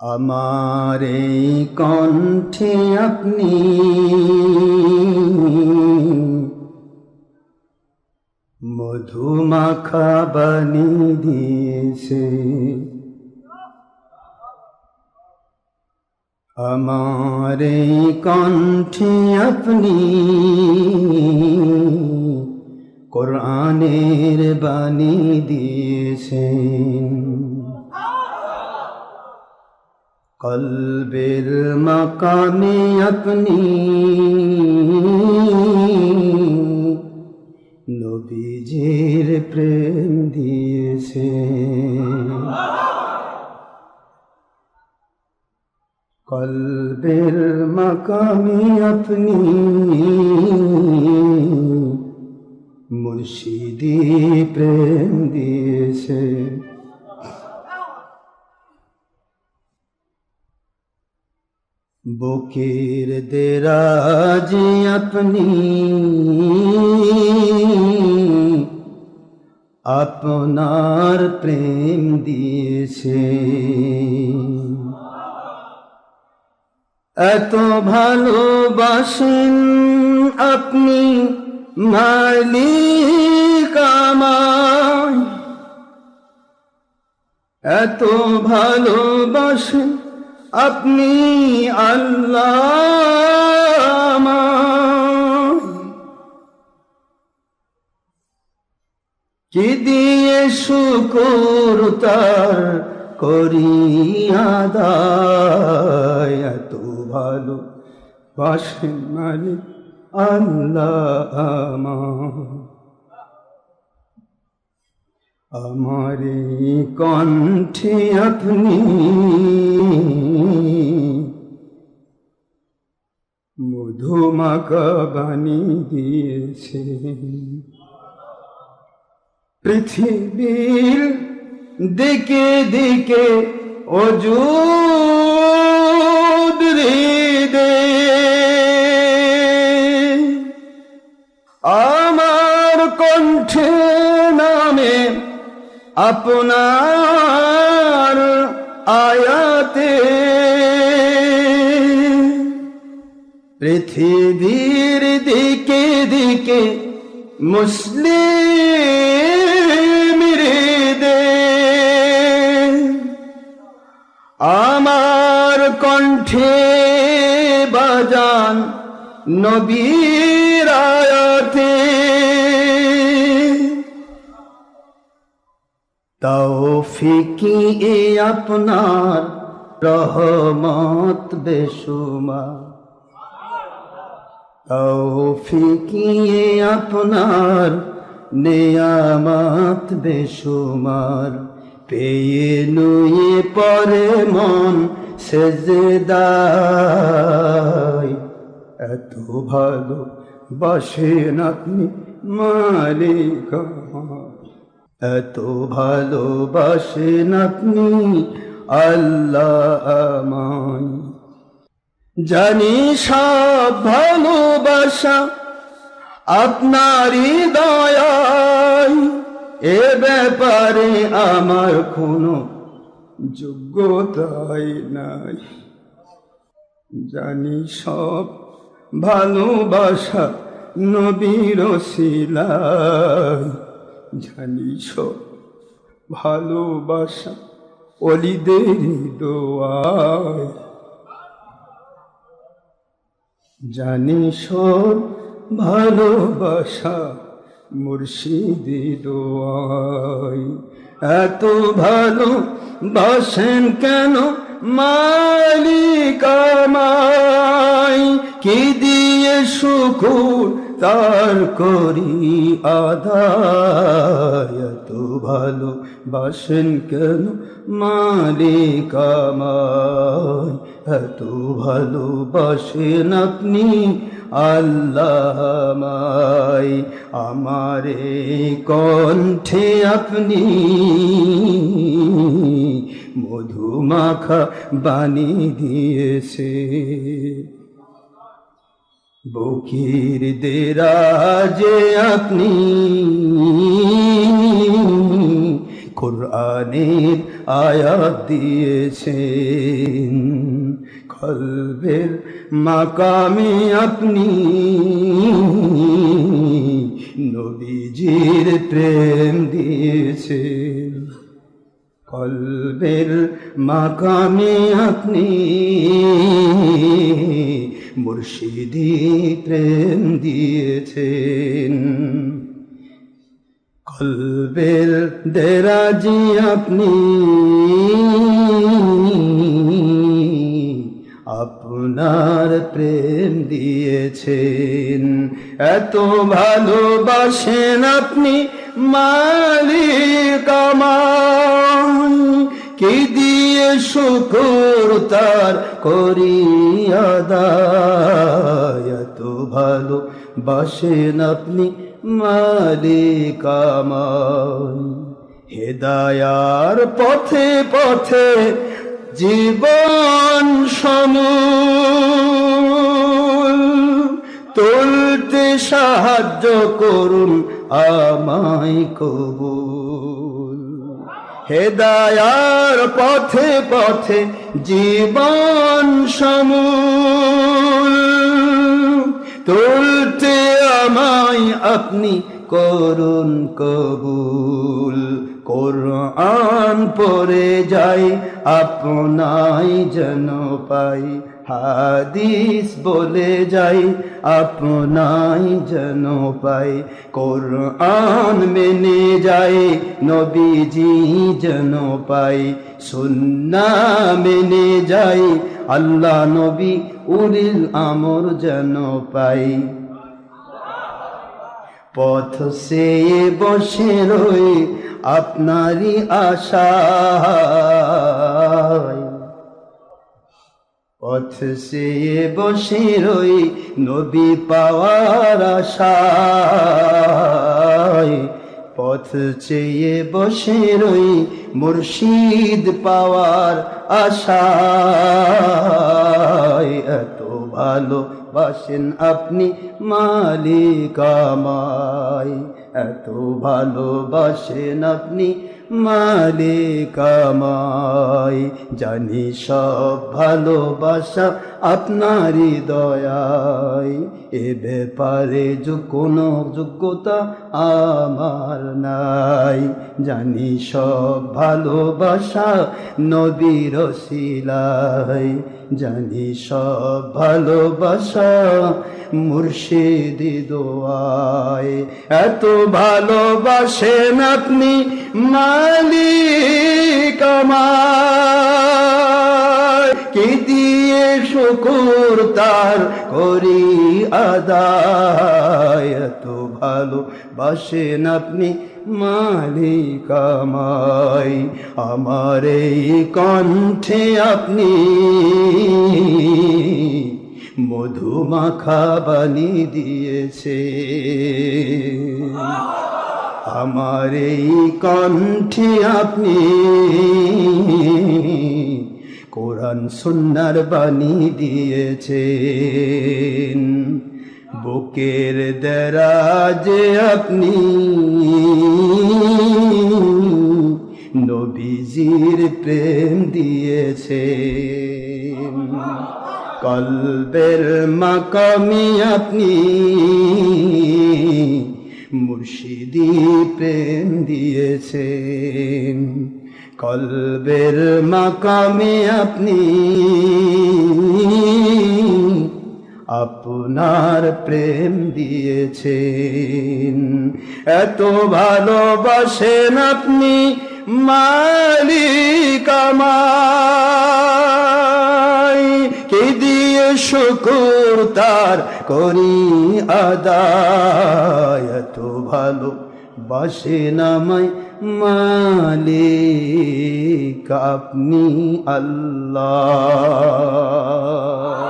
আমার কণ্ঠে আপনি মধুমাখা বানি দিয়েছে। আমার কণ্ঠে আপনি কোরআনের বাণী দিয়েছেন। কলবের মাকামে আপনি। নবীজির প্রেম দিয়েছেন কলবের মাকামে আপনি। মুর্শিদি প্রেম দিয়েছে। বুকের দেরাজ আপনি আপনার প্রেম দিয়েছে। এত ভালোবাসেন আপনি মালিক আমায়। এত ভালোবাসেন আপনি আল্লাহ। কি দিয়ে শুকুর তার করিয়া দায় এত ভালো বাসেন মালিক আল্লাহ আমার আমার কণ্ঠে আপনি মধুমাকা বাণী দিয়েছেন। পৃথিবীর দিকে দিকে অজুদ হৃদে আমার কণ্ঠে নামে আপনার আয়াতে পৃথিবীর দিকে দিকে মুসলিম দে আমার কণ্ঠে বাজান নবীর আয়াতে তৌফিকি এ আপনার রহমত বেশুমা তৌফিকি এ আপনার নেয়ামত বেশুমার। পেয়ে নুয়ে পরে মন সেজদায়। এত ভালো বাসেন আপনি মালিক। এত ভালোবাসেন আপনি আল্লাহ আমায়। জানি সব ভালোবাসা আপনারই দয়ায়। এ ব্যাপারে আমার কোনো যোগ্যতাই নাই। জানি সব ভালোবাসা নবীর শিলায় জানি সব ভালোবাসা অলিদের দোয়ায়। জানি সব ভালোবাসা মুর্শিদি দোয়াই এত ভালো বাসেন কেন মালিক আমায়? কি দিয়ে শুকুর তার করি আদায়। এত ভালো বাসেন কেন মালিক আমায়? এত ভালোবাসেন আপনি আল্লাহ আমায়। আমার কণ্ঠে আপনি মধুমাখা বাণী দিয়েছে। বকির দেরাজে আপনি কোরআনের আয়াত দিয়েছেন। কলবের মাকামে আপনি নবীজির প্রেম দিয়েছেন। কলবের মাকামে আপনি মুর্শিদি প্রেম দিয়েছেন। কলবের দেরাজি আপনি আপনার প্রেম দিয়েছেন। এত ভালোবাসেন আপনি মালিক আমার। কি দিয়ে শুকুর তার করিয়াদা এত ভালো বাসেন আপনি মালিক আমার হেদায়ার পথে পথে জীবন সমূল, তুলতে সাহায্য করুন আমায় কবুল। হেদায়ার পথে পথে জীবন সমূল। তুলতে আমায় আপনি করুন কবুল। কোরআন পরে যাই, আপনাই যেন পাই। হাদিস বলে যাই, আপনাই যেন পাই। কোরআন মেনে যাই, নবীজি যেন পাই। সুন্না মেনে যাই, আল্লাহ নবী উলিল আমর যেন পাই। পথ সে বসে রই আপনারই আশায় পথ সে বসে রই নবী পাওয়ার আশায়। পথ চেয়ে বসে রই মুর্শিদ পাওয়ার আশায়। এত ভালো বাসেন আপনি মালিক আমায়। এত ভালোবাসেন আপনি মালিকামাই জানি সব ভালোবাসা আপনারই দয়ায়। এ ব্যাপারে যে কোনো যোগ্যতা আমার নাই। জানি সব ভালোবাসা নবীর শিলায় জানি সব ভালোবাসা মুর্শিদি দোয়ায়। এত ভালোবাসেন আপনি মালিক আমায় কি দিয়ে শুকুর তার করি আদায়? এত ভালো বাসেন আপনি মালিক আমায় আমার এই কণ্ঠে আপনি মধুমাখা বানি দিয়েছে। আমার এই কণ্ঠে আপনি কোরআন, সুন্নার বাণী দিয়েছেন। বুকের দরাজে আপনি। নবীজির প্রেম দিয়েছেন। কলবের মাকামি আপনি। মুর্শিদি প্রেম দিয়েছেন। কলবের মাকামে আপনি। আপনার প্রেম দিয়েছেন। এত ভালোবাসেন আপনি মালিক আমায়। কি দিয়ে শুকুর তার করি আদায়। এত ভালো বাসেন আমায় মালিক আপনি আল্লাহ।